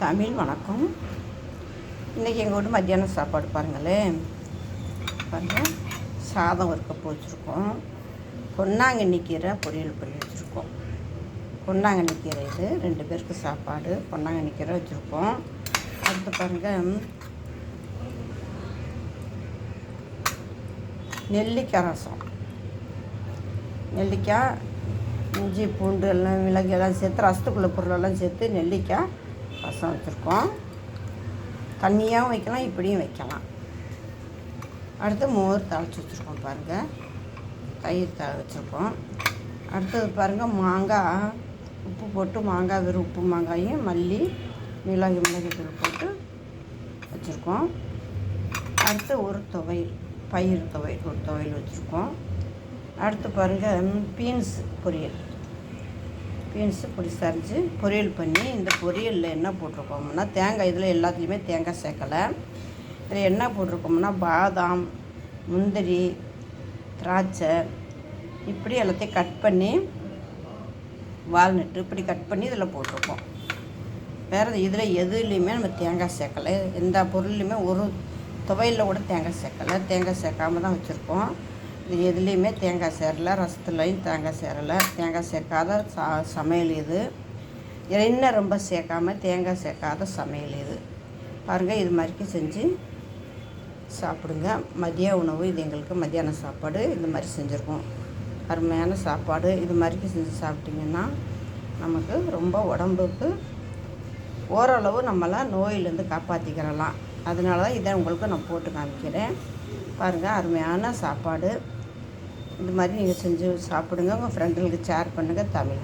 தமிழ் வணக்கம். இன்றைக்கி எங்கள் வீட்டு மத்தியானம் சாப்பாடு பாருங்களேன் பாருங்கள் சாதம் ஒரு கப்பு வச்சுருக்கோம் பொன்னாங்கண்ணி கீரை பொரியல் பண்ணி வச்சுருக்கோம். பொன்னாங்கண்ணி கீரை இது. ரெண்டு பேருக்கு சாப்பாடு. பொன்னாங்கண்ணி கீரை வச்சுருக்கோம். அடுத்து பாருங்கள் நெல்லிக்காய் ரசம். நெல்லிக்காய் இஞ்சி பூண்டு எல்லாம் மிளகு எல்லாம் சேர்த்து ரசத்துக்குள்ள பொருளெல்லாம் சேர்த்து நெல்லிக்காய் ரசம் வச்சுருக்கோம். தண்ணியாகவும் வைக்கலாம் இப்படியும் வைக்கலாம். அடுத்து மோர் தாளித்து வச்சுருக்கோம் பாருங்கள் தயிர் தாளி வச்சுருக்கோம். அடுத்தது பாருங்கள் மாங்காய். உப்பு போட்டு மாங்காய் வெறும் உப்பு மாங்காயும் மல்லி மிளகு மிளகு தூள் போட்டு வச்சுருக்கோம். அடுத்து ஒரு துவையல் பயிர் துவையல் ஒரு துவையல் வச்சுருக்கோம். அடுத்து பாருங்கள் பீன்ஸ் பொரியல். பீன்ஸு பொடி சரிஞ்சு பொரியல் பண்ணி இந்த பொரியலில் என்ன போட்டிருக்கோம்னா தேங்காய் இதில் எல்லாத்துலேயுமே தேங்காய் சேர்க்கலை. இதில் என்ன போட்டிருக்கோம்னா பாதாம் முந்திரி திராட்சை இப்படி எல்லாத்தையும் கட் பண்ணி வால்நட்டு இப்படி கட் பண்ணி இதில் போட்டிருக்கோம். வேறு இதில் எதுலேயுமே நம்ம தேங்காய் சேர்க்கலை. எந்த பொருள்லையுமே ஒரு துவையில் கூட தேங்காய் சேர்க்கலை. தேங்காய் சேர்க்காம தான் வச்சுருக்கோம். இது எதுலேயுமே தேங்காய் சேரலை ரசத்துலையும் தேங்காய் சேரலை. தேங்காய் சேர்க்காத சா சமையல் இது. எண்ணெய் ரொம்ப சேர்க்காம தேங்காய் சேர்க்காத சமையல் இது. பாருங்கள் இது மாதிரிக்கு செஞ்சு சாப்பிடுங்க. மதிய உணவு இது எங்களுக்கு மத்தியான சாப்பாடு. இந்த மாதிரி செஞ்சுருக்கோம். அருமையான சாப்பாடு. இது மாதிரிக்கு செஞ்சு சாப்பிட்டிங்கன்னா நமக்கு ரொம்ப உடம்புக்கு ஓரளவு நம்மளாம் நோயிலேருந்து காப்பாற்றிக்கிறலாம் அதனால தான் இதை உங்களுக்கு நான் போட்டு காமிக்கிறேன். பாருங்கள் அருமையான சாப்பாடு. இந்த மாதிரி நீங்கள் செஞ்சு சாப்பிடுங்க. உங்கள் ஃப்ரெண்டுகளுக்கு ஷேர் பண்ணுங்கள் தமிழ்.